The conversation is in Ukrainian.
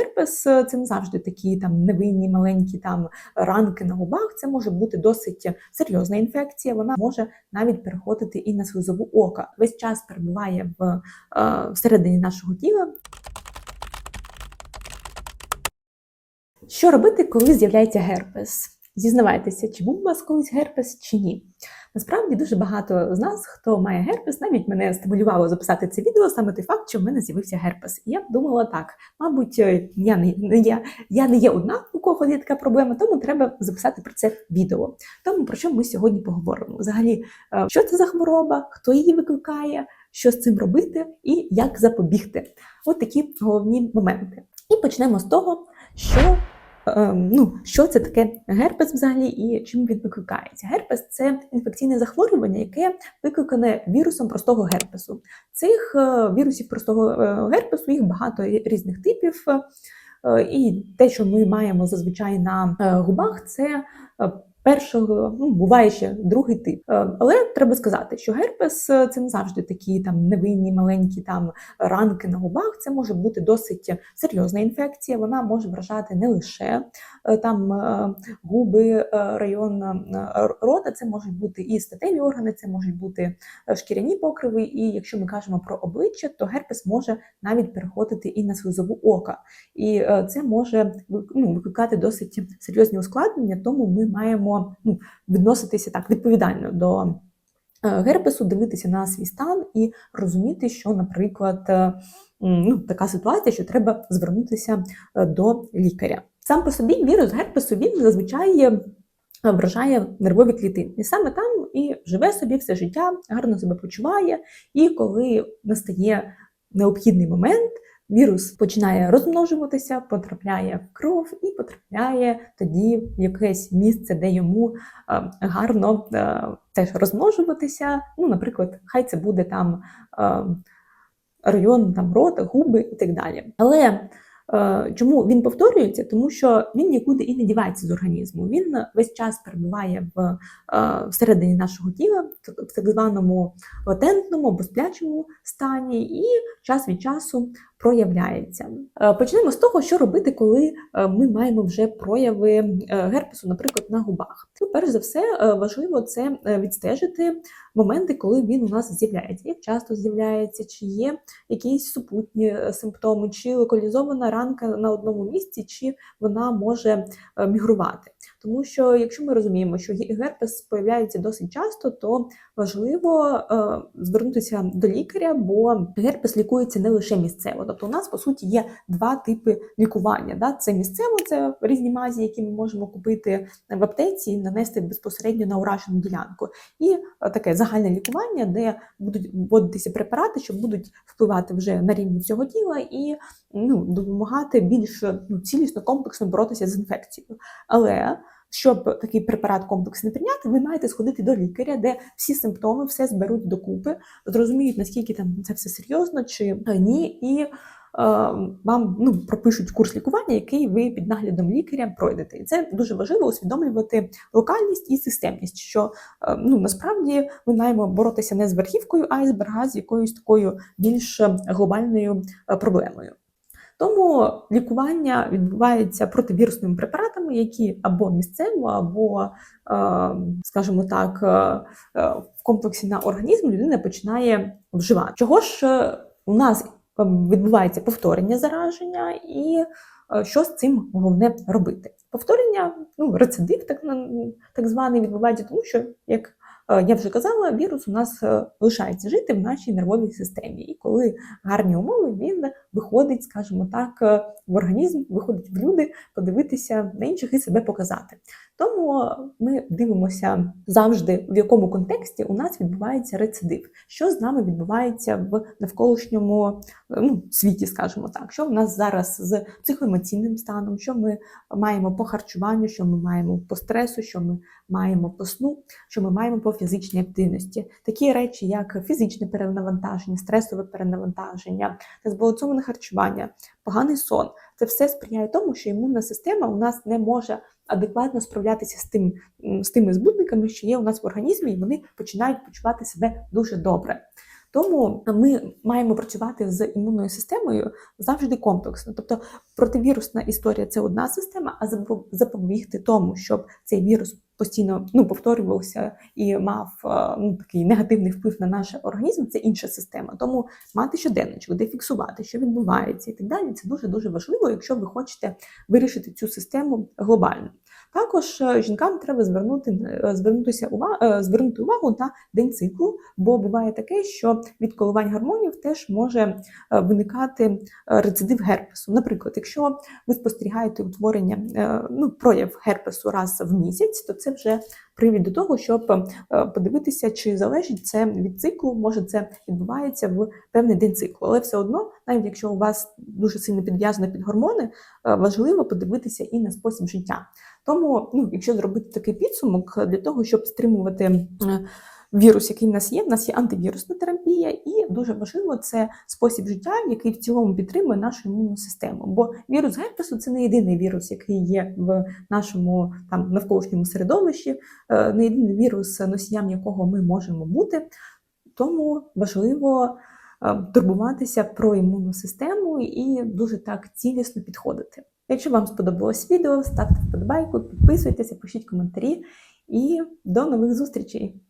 герпес е, це не завжди такі там невинні маленькі там ранки на губах. Це може бути досить серйозна інфекція. Вона може навіть переходити і на слизову ока. Весь час перебуває в е, всередині нашого тіла. Що робити, коли з'являється герпес? Зізнавайтеся, чи був у вас колись герпес чи ні? Насправді дуже багато з нас, хто має герпес, навіть мене стимулювало записати це відео саме той факт, що в мене з'явився герпес. І я думала так: мабуть, е, я не, я, я не є одна, у кого є така проблема, тому треба записати про це відео. Тому про що ми сьогодні поговоримо? Взагалі, е, що це за хвороба, хто її викликає, що з цим робити і як запобігти. От такі головні моменти. І почнемо з того, що ну, що це таке герпес взагалі і чим він викликається? Герпес це інфекційне захворювання, яке викликане вірусом простого герпесу. Цих е, вірусів простого е, герпесу їх багато різних типів. Е, і те, що ми маємо зазвичай на губах, це першого, ну буває ще другий тип. Е, але треба сказати, що герпес е, це не завжди такі там невинні маленькі там ранки на губах. Це може бути досить серйозна інфекція. Вона може вражати не лише е, там губи, район рота, це можуть бути і статеві органи, це можуть бути шкіряні покриви. І якщо ми кажемо про обличчя, то герпес може навіть переходити і на слизову ока, і це може ну, викликати досить серйозні ускладнення, тому ми маємо маємо ну, відноситися так відповідально до е, герпесу, дивитися на свій стан і розуміти, що, наприклад, е, ну, така ситуація, що треба звернутися е, до лікаря. Сам по собі вірус герпесу він зазвичай вражає нервові клітини. І саме там і живе собі все життя, гарно себе почуває, і коли настає необхідний момент. Вірус починає розмножуватися, потрапляє в кров і потрапляє тоді в якесь місце, де йому е, гарно е, теж розмножуватися. Ну, наприклад, хай це буде там е, район там рота, губи і так далі. Але чому він повторюється? Тому що він нікуди і не дівається з організму. Він весь час перебуває в всередині нашого тіла, в так званому латентному або сплячому стані, і час від часу проявляється. Е, почнемо з того, що робити, коли ми маємо вже прояви герпесу, наприклад, на губах. Ну, перш за все, важливо це відстежити моменти, коли він у нас з'являється, як часто з'являється, чи є якісь супутні симптоми, чи локалізована ранка на одному місці, чи вона може е, мігрувати. Тому що, якщо ми розуміємо, що герпес появляється досить часто, то важливо е, звернутися до лікаря, бо герпес лікується не лише місцево. Тобто, у нас по суті є два типи лікування. Да? Це місцево, це різні мазі, які ми можемо купити в аптеці і нанести безпосередньо на уражену ділянку. І е, таке загальне лікування, де будуть вводитися препарати, що будуть впливати вже на рівні всього тіла і ну, допомагати більш ну, цілісно, комплексно боротися з інфекцією. Але щоб такий препарат комплекс не прийняти, ви маєте сходити до лікаря, де всі симптоми все зберуть докупи, зрозуміють, наскільки там це все серйозно чи ні, і е, вам ну, пропишуть курс лікування, який ви під наглядом лікаря пройдете. І це дуже важливо усвідомлювати локальність і системність, що е, ну, насправді ми маємо боротися не з верхівкою а з якоюсь такою більш глобальною е, проблемою. Тому лікування відбувається противірусними препаратами, які або місцево, або, е, скажімо так, е, е, в комплексі на організм людина починає вживати. Чого ж у нас відбувається повторення зараження, і що з цим головне робити? Повторення, ну рецидив, так так званий, відбувається, тому що як я вже казала, вірус у нас е, лишається жити в нашій нервовій системі. І коли гарні умови, він виходить, скажімо так, е, в організм, виходить в люди, подивитися на інших і себе показати. Тому ми дивимося завжди, в якому контексті у нас відбувається рецидив, що з нами відбувається в навколишньому ну, світі, скажімо так, що в нас зараз з психоемоційним станом, що ми маємо по харчуванню, що ми маємо по стресу, що ми маємо по сну, що ми маємо по фізичній активності. Такі речі, як фізичне перенавантаження, стресове перенавантаження, незбалансоване харчування, поганий сон. Це все сприяє тому, що імунна система у нас не може адекватно справлятися з тим, з тими збудниками, що є у нас в організмі, і вони починають почувати себе дуже добре. Тому ми маємо працювати з імунною системою завжди комплексно. Тобто противірусна історія це одна система, а запобігти тому, щоб цей вірус постійно ну, повторювався і мав е, ну, такий негативний вплив на наш організм, це інша система. Тому мати щоденничок, де фіксувати, що відбувається і так далі, це дуже дуже важливо, якщо ви хочете вирішити цю систему глобально. Також е, жінкам треба звернути е, звернутися увагу, звернути увагу на день циклу, бо буває таке, що від коливань гормонів теж може е, виникати е, рецидив герпесу. Наприклад, якщо ви спостерігаєте утворення е, ну, прояв герпесу раз в місяць, то це вже привід до того, щоб е, подивитися, чи залежить це від циклу, може це відбувається в певний день циклу. Але все одно, навіть якщо у вас дуже сильно підв'язано під гормони, е, важливо подивитися і на спосіб життя. Тому, ну, якщо зробити такий підсумок для того, щоб стримувати е, вірус, який в нас є, в нас є антивірусна терапія, і дуже важливо це спосіб життя, який в цілому підтримує нашу імунну систему. Бо вірус герпесу це не єдиний вірус, який є в нашому там навколишньому середовищі, е, не єдиний вірус, носіям якого ми можемо бути. Тому важливо е, турбуватися про імунну систему і дуже так цілісно підходити. Якщо вам сподобалось відео, ставте вподобайку, підписуйтеся, пишіть коментарі і до нових зустрічей!